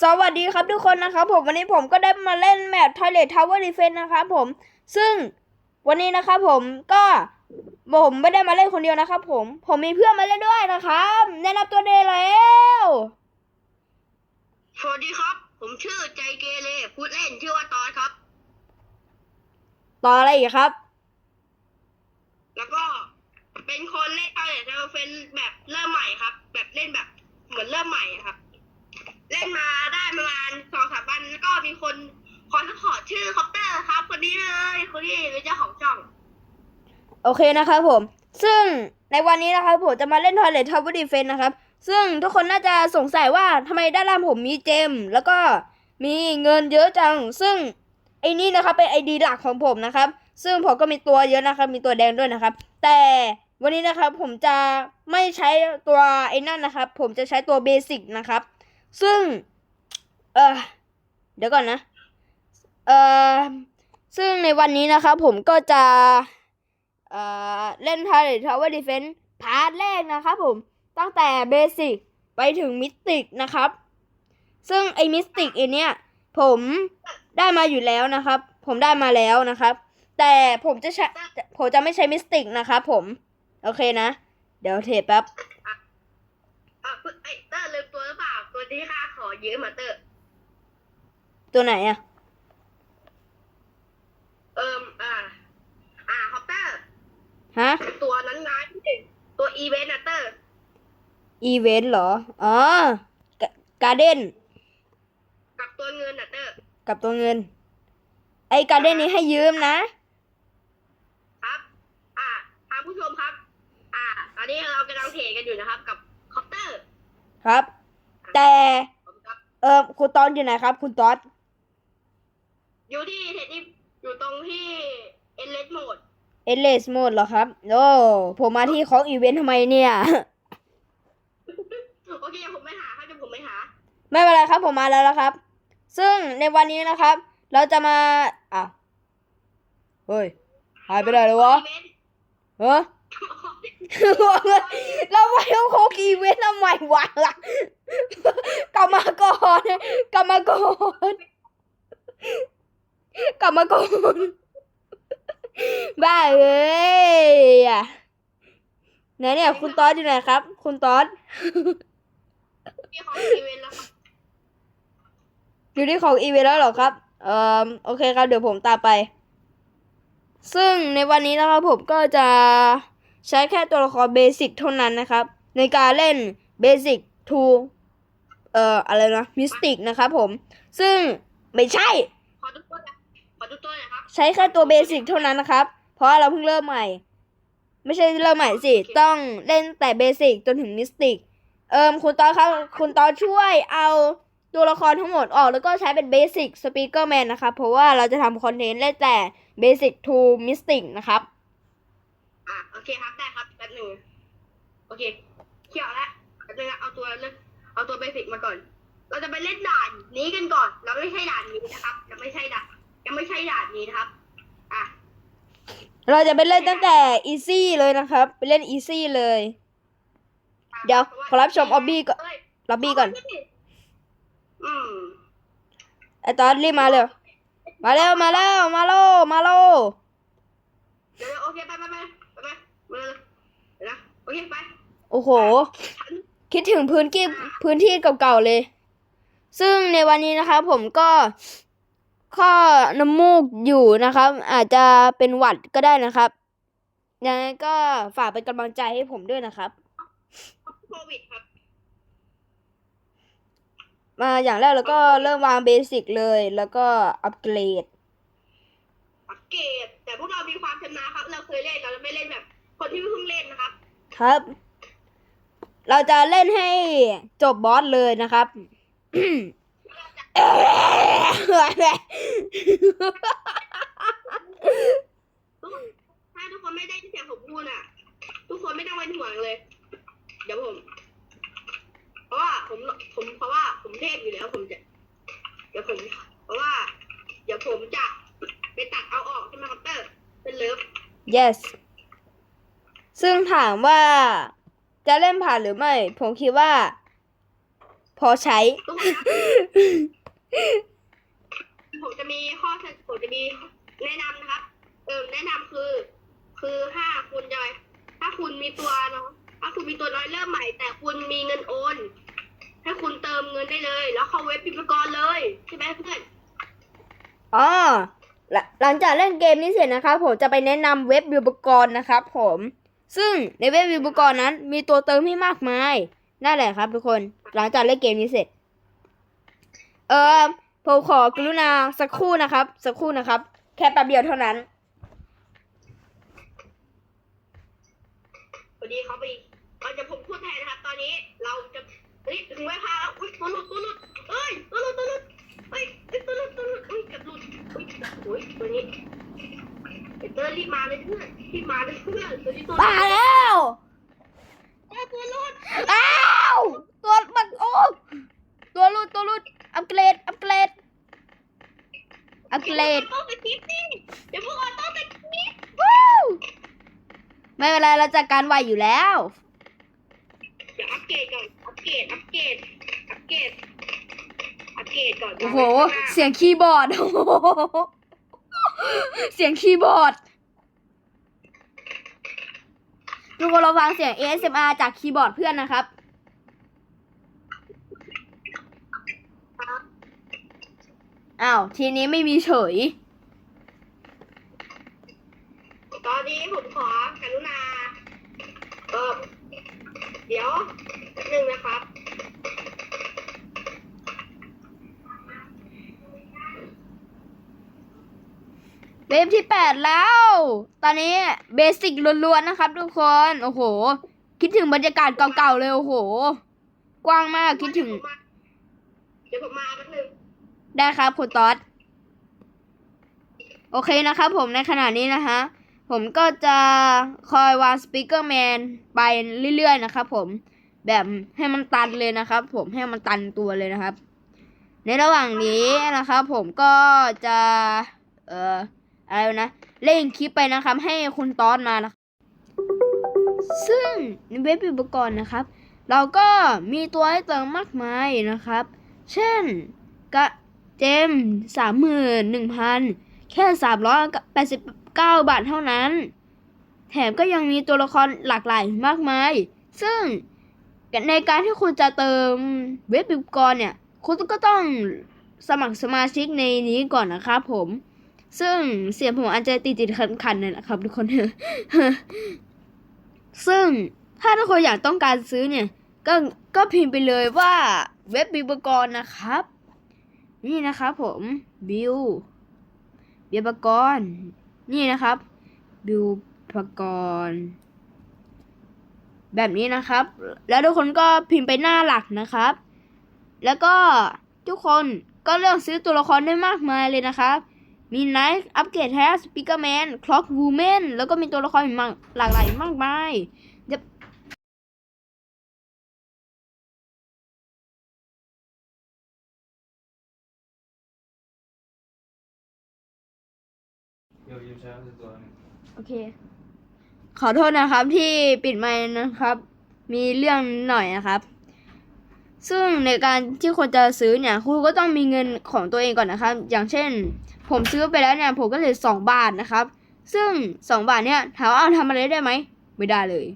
สวัสดีครับทุกคนนะครับผมวันนี้ผมก็ได้มาเล่นแมป Toilet Tower Defense นะครับผม ซึ่งวันนี้นะครับผมก็ผมไม่ได้มาเล่นคนเดียวนะครับผม ผมมีเพื่อนมาเล่นด้วยนะครับแนะนำตัวได้แล้วสวัสดีครับ ผมชื่อใจเกเรพูดเล่นชื่อว่าตอนครับ ต่ออะไรอีกครับ แล้วก็เป็นคนเล่นเอาเนี่ยจะเป็นแบบเริ่มใหม่ครับ แบบเล่นแบบเหมือนเริ่มใหม่อะครับ เล่นมาได้ประมาณสองสามวันแล้วก็มีคนขอสขอชื่อคอปเตอร์ครับ คนนี้เลยคนนี้เป็นเจ้าของช่อง โอเคนะครับผม ซึ่งในวันนี้นะครับผมจะมาเล่น Toilet Tower Defense นะครับ ซึ่งทุกคนน่าจะสงสัยว่าทำไมด้านล่างผมมีเจม แล้วก็มีเงินเยอะจัง ซึ่งไอ้นี่นะครับเป็นไอดีหลักของผมนะครับ ซึ่งผมก็มีตัวเยอะนะครับ มีตัวแดงด้วยนะครับ แต่วันนี้นะครับผมจะไม่ใช้ตัวไอ้นั่นนะครับ ผมจะใช้ตัวเบสิกนะครับ ซึ่ง เออเดี๋ยวก่อนนะ เออซึ่งในวันนี้นะครับผมก็จะ เอ่อ เล่น Toilet Tower Defense พาร์ทแรกนะครับผม ตั้งแต่เบสิกไปถึงมิสติกนะครับ ซึ่งไอ้มิสติกอันเนี้ยผมได้มาอยู่แล้วนะครับ ผมได้มาแล้วนะครับ แต่ผมจะใช้ผมจะไม่ใช้มิสติกนะครับผม โอเคนะ เดี๋ยวเทปแป๊บ อะไอเตอร์ลืมตัวหรือเปล่า ตัวที่ ข้าขอยืมมาเตอร์ ตัวไหนอะเอิมอ่า อ่าคอปเตอร์ ฮะ ตัวนั้นไงตัวอีเวนต์อะเตอร์ อีเวนต์เหรอ อ๋อ การ์เด้น กับตัวเงินอะเตอร์ กับตัวเงิน ไอ้การ์เด้นนี้ให้ยืมนะ ครับ อ่าทางผู้ชมครับ อ่า ตอนนี้เรากำลังเทรดกันอยู่นะครับ กับคอปเตอร์ ครับ แต่ผมครับ เออคุณตอนอยู่ไหนครับ คุณตอดอยู่ที่เทรดที่อยู่ตรงที่เอเลสโหมดเอเลสโหมดเหรอครับ โอ้ผมมาที่ของอีเวนต์ทำไมเนี่ย โอเคผมไม่หาครับเดี๋ยวผมไม่หา ไม่เป็นไรครับ ผมมาแล้วนะครับ ซึ่งในวันนี้นะครับ เราจะมาอะเฮ้ยหายไปไหนเลยวะอีเวนต์เฮ้ยเราไปเอาโคกีเวนต์ทำไมวะล่ะกลับมา ก่อนกลับมาก่อนกลับมาก่อนบ้าเอ้ยอะไหนเนี่ย คุณตอสอยู่ไหนครับ คุณตอสมีของอีเวนต์แล้วครับอยู่ที่ของอีเวนต์แล้วเหรอครับ เอ่อโอเคครับ เดี๋ยวผมตามไป ซึ่งในวันนี้นะครับผมก็จะใช้แค่ตัวละครเบสิกเท่านั้นนะครับ ในการเล่นเบสิกทู เอ่ออะไรนะมิสติกนะครับผม ซึ่งไม่ใช่ ขอทุกตัวนะขอทุกตัวหนะครับใช้แค่ตัวเบสิกเท่านั้นนะครับ เพราะว่าเราเพิ่งเริ่มใหม่ ไม่ใช่เริ่มใหม่สิ ต้องเล่นแต่เบสิกจนถึงมิสติก เอิมคุณตอนครับ คุณตอนช่วยเอาตัวละครทั้งหมดออกแล้วก็ใช้เป็นเบสิกสปีกเกอร์แมนนะครับ เพราะว่าเราจะทำคอนเทนต์เล่นแต่เบสิกทูมิสติกนะครับ อะโอเคครับได้ครับแป๊บหนึ่งโอเคเขียวแล้วแป๊บนึงนะเอาตัวเลือก เอาตัวเบสิกมาก่อน เราจะไปเล่นด่านนี้กันก่อน เราไม่ใช่ด่านนี้นะครับ ยังไม่ใช่ด่านยังไม่ใช่ด่านนี้นะครับ อะ เราจะไปเล่นตั้งแต่อีซี่เลยนะครับ ไปเล่นอีซี่เลย เดี๋ยวขอรับชม Obby ก่อนเยล็อบบี้ก่อน อืมไอตอนรีบมาเร็ว มาเร็ว มาแล้วมาโล มาโลเดี๋ยวๆโอเค ไปไปไปไปไปมาเลยเดี๋ยวนะ โอเค ไป โอ้โห คิดถึงพื้นที่พื้นที่เก่าๆเลย ซึ่งในวันนี้นะครับผมก็ข้อน้ำมูกอยู่นะครับ อาจจะเป็นหวัดก็ได้นะครับยังไงก็ฝากเป็นกำลังใจให้ผมด้วยนะครับโควิดครับ มาอย่างแรกแล้วก็เริ่มวางเบสิกเลย แล้วก็อัปเกรดสังเกตแต่พวกเรามีความชำนาญครับ เราเคยเล่นเราจะไม่เล่นแบบ คนที่เพิ่งเล่นนะครับ ครับ เราจะเล่นให้จบบอสเลยนะครับทุกคนถ้าทุกคนไม่ได้ที่เสียงผมพูดอะ ทุกคนไม่ต้องเป็นห่วงเลย เดี๋ยวผม เพราะว่าผมผมเพราะว่าผมเทพอยู่แล้วผมจะ เดี๋ยวผม เพราะว่า เดี๋ยวผมจะไปตัดเอาออกใช่ไหมครับเตอร์เป็นเลิฟ yes ซึ่งถามว่า จะเล่นผ่านหรือไม่ ผมคิดว่าผพอใช้ทุกคนครับผมจะมีข้อเสนอผมจะมีแนะนำนะครับ เออแนะนำคือ คือถ้าคุณจะถ้าคุณมีตัวเนาะถ้าคุณมีตัวน้อยเริ่มใหม่ แต่คุณมีเงินโอนให้คุณเติมเงินได้เลย แล้วเข้าเว็บพิมพ์กรเลยใช่ไหมเพื่อนอ๋อหลังหลังจากเล่นเกมนี้เสร็จนะครับผมจะไปแนะนำเว็บวิวปกรณ์นะครับผม ซึ่งในเว็บวิวปกรณ์นั้น มีตัวเติมให้มากมายนั่นแหละครับทุกคนหลังจากเล่นเกมนี้เสร็จ เออผมขอกรุณาสักครู่นะครับ สักครู่นะครับ แค่แป๊บเดียวเท่านั้นพอดีเขาไปเอาจะผมพูดแทนนะครับ ตอนนี้เราจะเฮ้ยถึงเวลาแล้วอุ้ยตัวหลุดตัวหลุดเอ้ยตัวหลุดตัวหลุดเฮ้ยเอ้ยตัวหลุดตัวหลุดเฮ้ยกับหลุดเฮ้ยโอ้ยตัวนี้ เดี๋ยวเตอร์รีบมาเลยเพื่อนรีบมาเลยเพื่อนตัวนี้ตัวหลุดมาแล้วเอ้ยตัวหลุดอ้าวตัวมันโอ้ตัวรุดตัวรุดอัปเกรดอัปเกรดอัปเกรดต้องไปคลิปนี่เดี๋ยวพวกเราต้องไปคลิปวู้ไม่เป็นไรเราจัดการไหวอยู่แล้วเดี๋ยวอัปเกรดก่อนอัปเกรดอัปเกรดอัปเกรดอัปเกรดก่อนโอ้โหเสียงคีย์บอร์ดโอ้โห เสียงคีย์บอร์ด ทุกคนเราฟังเสียง ASMR จากคีย์บอร์ดเพื่อนนะครับ อ้าว ทีนี้ไม่มีเฉย ตอนนี้ผมขอกรุณาเออเดี๋ยวแป๊บนึงนะครับ เวฟที่แปดแล้ว ตอนนี้เบสิกล้วนๆนะครับ ทุกคน โอ้โห คิดถึงบรรยากาศเก่าๆเลย โอ้โห กว้างมากคิดถึง เดี๋ยวผมมาแป๊บนึงได้ครับคุณต๊อด โอเคนะครับผมในขณะนี้นะฮะ ผมก็จะคอยวางสปีกเกอร์แมนไปเรื่อยๆนะครับผม แบบให้มันตันเลยนะครับ ผมให้มันตันตัวเลยนะครับ ในระหว่างนี้นะครับผมก็จะ เอ่อ อะไรนะเล่นคลิปไปนะครับ ให้คุณต๊อดมานะซึ่งในเว็บอุปกรณ์นะครับ เราก็มีตัวให้เติมมากมายนะครับ เช่นกะเจมสามหมื่นหนึ่งพันแค่สามร้อยแปดสิบเก้าบาทเท่านั้น แถมก็ยังมีตัวละครหลากหลายมากมาย ซึ่งในการที่คุณจะเติมเว็บอุปกรณ์เนี่ย คุณก็ต้องสมัครสมาชิกในนี้ก่อนนะครับผม ซึ่งเสียงผมอาจจะติดติดขันขันๆหนอยนะครับทุกคนซึ่งถ้าทุกคนอยากต้องการซื้อเนี่ย ก็ก็พิมพ์ไปเลยว่าเว็บบิวกรนะครับ นี่นะครับผมบิวบิวกรนี่นะครับ บิวปกรณ์แบบนี้นะครับ แล้วทุกคนก็พิมพ์ไปหน้าหลักนะครับ แล้วก็ทุกคนก็เลือกซื้อตัวละครได้มากมายเลยนะครับ มีไนท์อัปเกรดแฮสปิกเกอร์แมนคล็อกวูแมนแล้วก็มีตัวละครม่กหลากหลายมากมายจะโอเค ขอโทษนะครับที่ปิดไมค์นะครับ มีเรื่องหน่อยนะครับ ซึ่งในการที่คนจะซื้อเนี่ยคุณก็ต้องมีเงินของตัวเองก่อนนะครับ อย่างเช่น ผมซื้อไปแล้วเนี่ยผมก็เลยสองบาทนะครับ ซึ่งสองบาทเนี่ยถามว่าเอาทำอะไรได้ไหมไม่ได้เลย